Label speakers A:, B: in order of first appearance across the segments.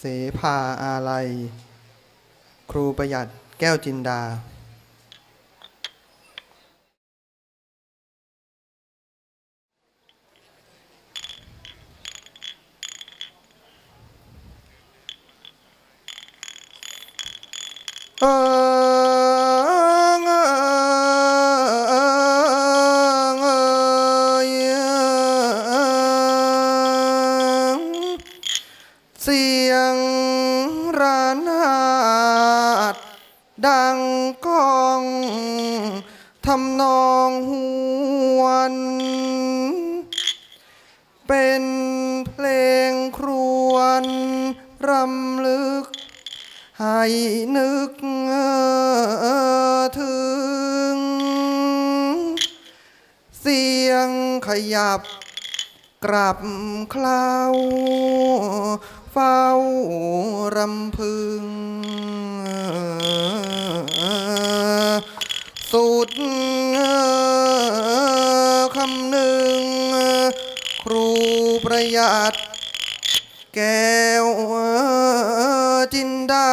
A: เสภาอาลัย ครูประหยัดแก้วจินดา ก้องทำนองหวนเป็นเพลงครวญรำลึก ให้นึกถึง เสียงขยับกลับเคล้าเฝ้ารำพึง ง ครูประหยัด แก้วจินดา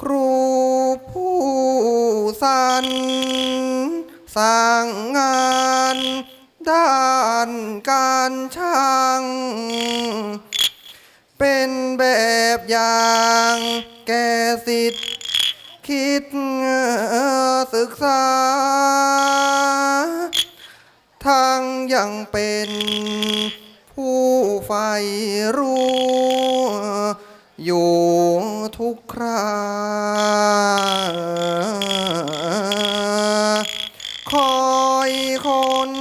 A: ครูผู้สันสร้างงานด้านการช่าง เป็นแบบอย่างแก่สิทธิ์ คิดศึกษาทั้งยังเป็นผู้ใฝ่รู้ อยู่ทุกครา คอยค้น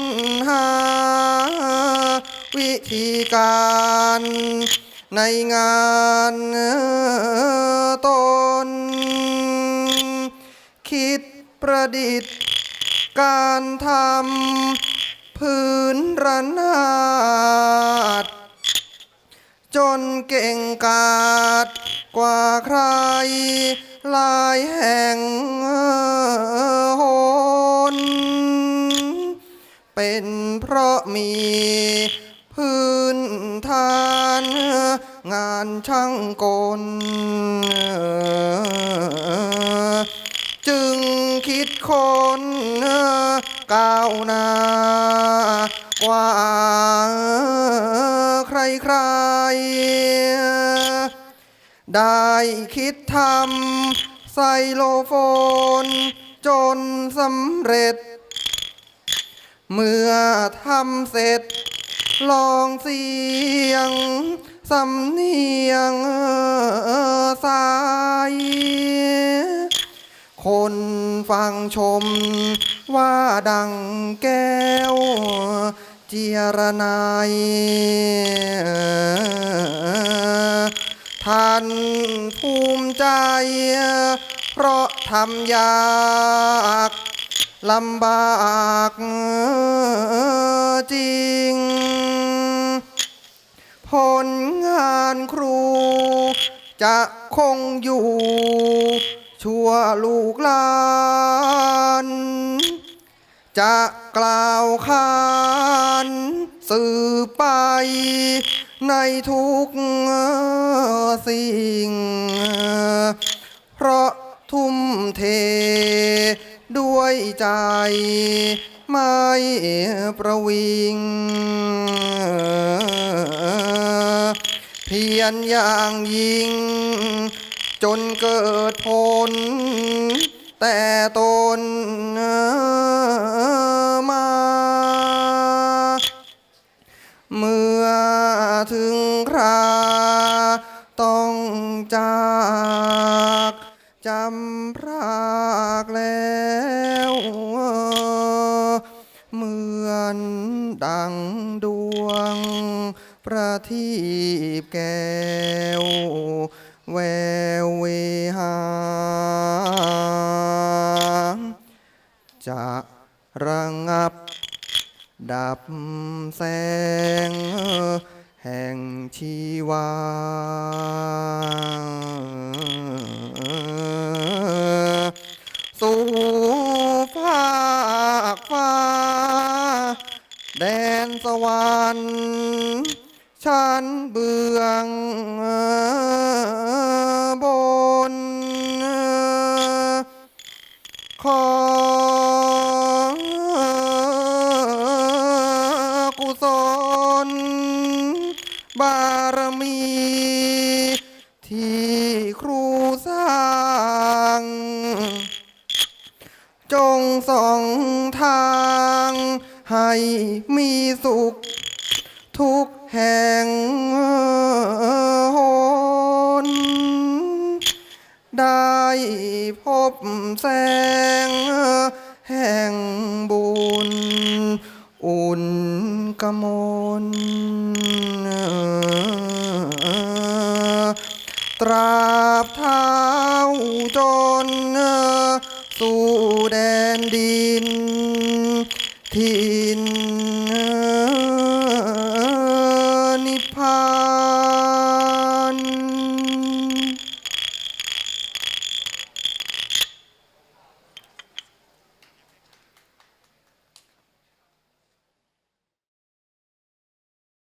A: หา วิธีการในงานตน คิดประดิษฐ์ การทำพื้นระนาดจนเก่งกาจกว่าใครหลายแห่งหนเป็นเพราะมีพื้นฐานงานช่างกล จึงคิดคนก้าวหน้ากว่าใครๆ ได้คิดทำไซโลโฟน จนสำเร็จ เมื่อทำเสร็จ ลองเสียงสำเนียงสาย คนฟังชมว่าดังแก้ว เจียรนายท่านภูมิใจ เพราะทำยากลำบากจริง ผลงานครูจะคงอยู่ ชั่วลูกหลาน จะกล่าวขานสื่อไปในทุกสิ่ง เพราะทุ่มเทด้วยใจไม่ประวิง เพียรอย่างยิ่ง จนเกิดผล แต่ตนมา เมื่อถึงคราต้องจากจำพรากแล้ว เหมือนดังดวงประทีปแก้ว แววเวหาจะระงับ ดับแสง แห่งชีวา สู่ภาคฟ้า แดนสวรรค์ฉันเบื้องารมี ที่ครูสร้าง จงส่องทาง ให้มีสุข ทุกแห่งหนได้พบแสง แห่งบุญ อุ่นกมล ตราบเท้าจนสู่แดนดินที่